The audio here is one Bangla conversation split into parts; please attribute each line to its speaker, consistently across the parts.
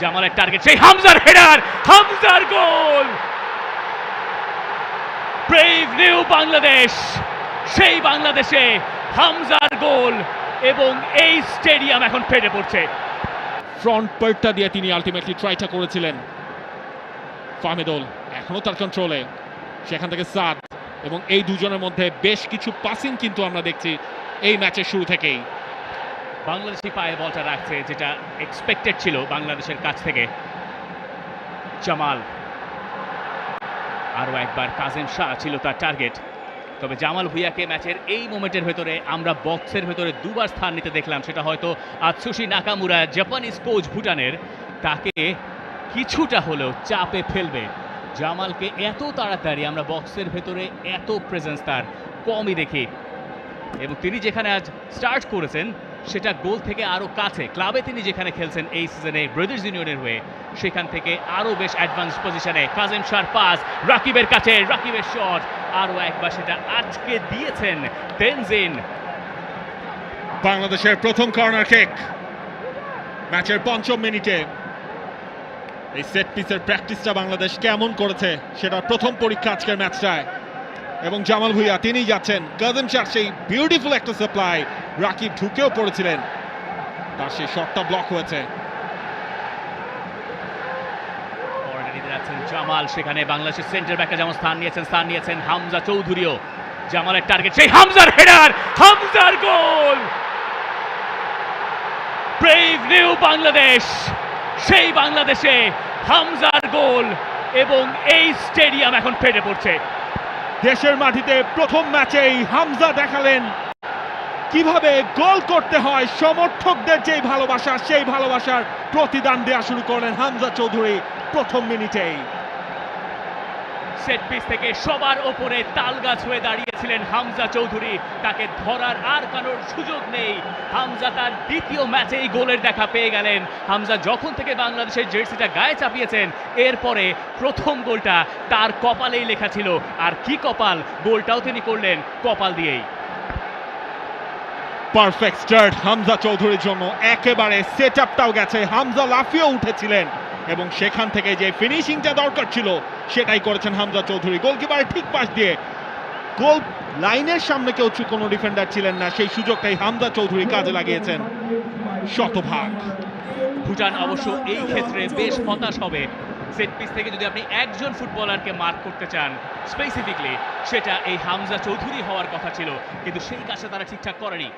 Speaker 1: জামালের টার্গেট সেই হামজার হেডার হামজার গোল ব্রেভ নিউ বাংলাদেশ, সেই বাংলাদেশে হামজার গোল এবং এই স্টেডিয়াম এখন ফেটে পড়ছে।
Speaker 2: ফ্রন্ট পার্টটা দিয়ে তিনি আলটিমেটলি ট্রাইটা করেছিলেন। ফাহমেদুল এখনও তার কন্ট্রোলে সেখান থেকে সাদ এবং এই দুজনের মধ্যে বেশ কিছু পাসিং কিন্তু আমরা দেখছি এই ম্যাচের শুরু থেকেই।
Speaker 1: বাংলাদেশি পায়ে বলটা রাখছে, যেটা এক্সপেক্টেড ছিল বাংলাদেশের কাছ থেকে। জামাল। আরও একবার কাজেম শাহ ছিল তার টার্গেট তবে জামাল ভুইয়াকে ম্যাচের এই মোমেন্টের ভেতরে আমরা বক্সের ভেতরে দুবার স্থান নিতে দেখলাম। সেটা হয়তো আতসুশি নাকামুরা জাপানিজ কোচ ভুটানের, তাকে কিছুটা হলেও চাপে ফেলবে। জামালকে এত তাড়াতাড়ি আমরা বক্সের ভেতরে এত প্রেজেন্স তার কমই দেখি। এবং তিনি যেখানে আজ স্টার্ট করেছেন সেটা গোল থেকে আরও কাছে। ক্লাবে তিনি যেখানে খেলছেন এই সিজনে ব্রাদার্স ইউনিয়নের হয়ে, সেখান থেকে আরও বেশ অ্যাডভান্স পজিশনে কাজেম শার পাস, রাকিবের কাছে, রাকিবের শট আরও একবার সেটা আজকে দিয়েছেন তেনজিন।
Speaker 2: বাংলাদেশের প্রথম কর্নার কিক ম্যাচের পঞ্চম মিনিটে। এই সেট পিসের প্র্যাকটিসটা বাংলাদেশ কেমন করেছে সেটা প্রথম পরীক্ষা আজকের ম্যাচটায়। এবং জামাল ভুইয়া তিনি যাচ্ছেন। কাজম শাহ সেই বিউটিফুল একটা সাপ্লাই রাকিব ঢুকেও পড়েছিলেন। তার সেই শটটা ব্লক হয়েছে।
Speaker 1: জামাল সেখানে বাংলাদেশের সেন্টার ব্যাকে যেমন স্থান নিয়েছেন স্থান নিয়েছেন হামজা চৌধুরীও। জামালের টার্গেট সেই হামজার হেডার হামজার গোল ব্রেভ নিউ বাংলাদেশ সেই বাংলাদেশে হামজার গোল এবং এই স্টেডিয়াম এখন ফেটে পড়ছে।
Speaker 2: দেশের মাটিতে প্রথম ম্যাচেই হামজা দেখালেন কীভাবে গোল করতে হয় সমর্থকদের যেই ভালোবাসা, সেই ভালোবাসার প্রতিদান দেওয়া শুরু করলেন হামজা চৌধুরী প্রথম মিনিটেই।
Speaker 1: সেট পিস থেকে সবার ওপরে তালগাছ হয়ে দাঁড়িয়েছিলেন হামজা চৌধুরী। তাকে ধরার আর কারোর সুযোগ নেই। হামজা তার দ্বিতীয় ম্যাচেই গোলের দেখা পেয়ে গেলেন। হামজা যখন থেকে বাংলাদেশের জার্সিটা গায়ে চাপিয়েছেন, এরপরে প্রথম গোলটা তার কপালেই লেখা ছিল। আর কি কপাল? গোলটাও তিনি করলেন কপাল দিয়েই।
Speaker 2: পারফেক্ট স্টার্ট হামজা চৌধুরীর জন্য। একেবারে সেট আপটাও গেছে। হামজা লাফিয়ে উঠেছিলেন। এবং সেখান থেকে যে ফিনিশিংটা দরকার ছিল, সেটাই করেছেন হামজা চৌধুরী। গোলকিপারের ঠিক পাশ দিয়ে। গোল লাইনের সামনে কেউ কোনো ডিফেন্ডার ছিলেন না। সেই সুযোগটাই হামজা চৌধুরী কাজে লাগিয়েছেন। শতভাগ।
Speaker 1: ভুটান অবশ্য এই ক্ষেত্রে বেশ হতাশ হবে। সেট পিস থেকে যদি আপনি একজন ফুটবলারকে মার্ক করতে চান স্পেসিফিকলি সেটা এই হামজা চৌধুরী হওয়ার কথা ছিল। কিন্তু সেই কাজটা তারা ঠিকঠাক করেনি।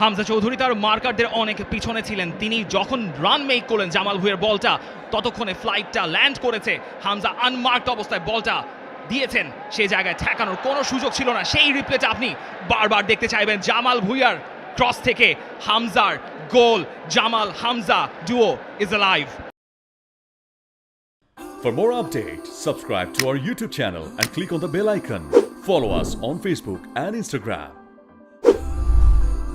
Speaker 3: হামজা চৌধুরী তার মার্কারদের অনেক পিছনে ছিলেন। তিনি যখন রান মেক করলেন জামাল ভুইয়ের বলটা ততক্ষণে ফ্লাইটটা ল্যান্ড করেছে। হামজা আনমার্কড অবস্থায় বলটা দিয়েছেন। সেই জায়গায় ঠেকানোর কোনো সুযোগ ছিল না। সেই রিপ্লেটা আপনি বারবার দেখতে চাইবেন জামাল ভুইয়ার ক্রস থেকে। হামজার goal Jamal Hamza duo is live
Speaker 4: For more updates, subscribe to our YouTube channel and click on the bell icon. Follow us on Facebook and Instagram.